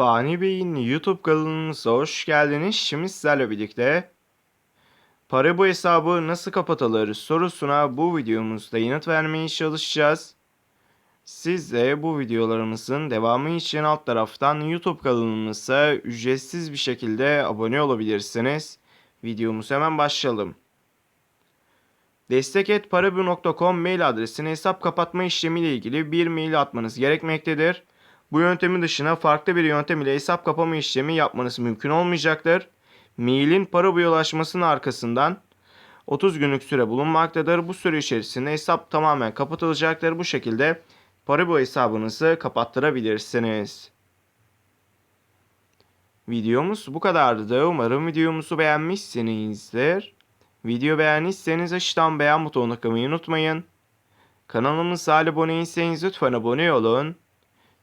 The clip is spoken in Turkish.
Fani Bey'in YouTube kanalımıza hoş geldiniz. Şimdi sizlerle birlikte para bu hesabı nasıl kapatılır sorusuna bu videomuzda yanıt vermeye çalışacağız. Siz de bu videolarımızın devamı için alt taraftan YouTube kanalımıza ücretsiz bir şekilde abone olabilirsiniz. Videomuza hemen başlayalım. Destek.parabu.com mail adresine hesap kapatma işlemiyle ilgili bir mail atmanız gerekmektedir. Bu yöntemin dışına farklı bir yöntem ile hesap kapama işlemi yapmanız mümkün olmayacaktır. Mailin para ulaşmasının arkasından 30 günlük süre bulunmaktadır. Bu süre içerisinde hesap tamamen kapatılacaktır. Bu şekilde Paribu hesabınızı kapattırabilirsiniz. Videomuz bu kadardı. Umarım videomuzu beğenmişsinizdir. Video beğendiyseniz aşağıdan beğen butonuna tıklamayı unutmayın. Kanalımıza hala abone değilseniz lütfen abone olun.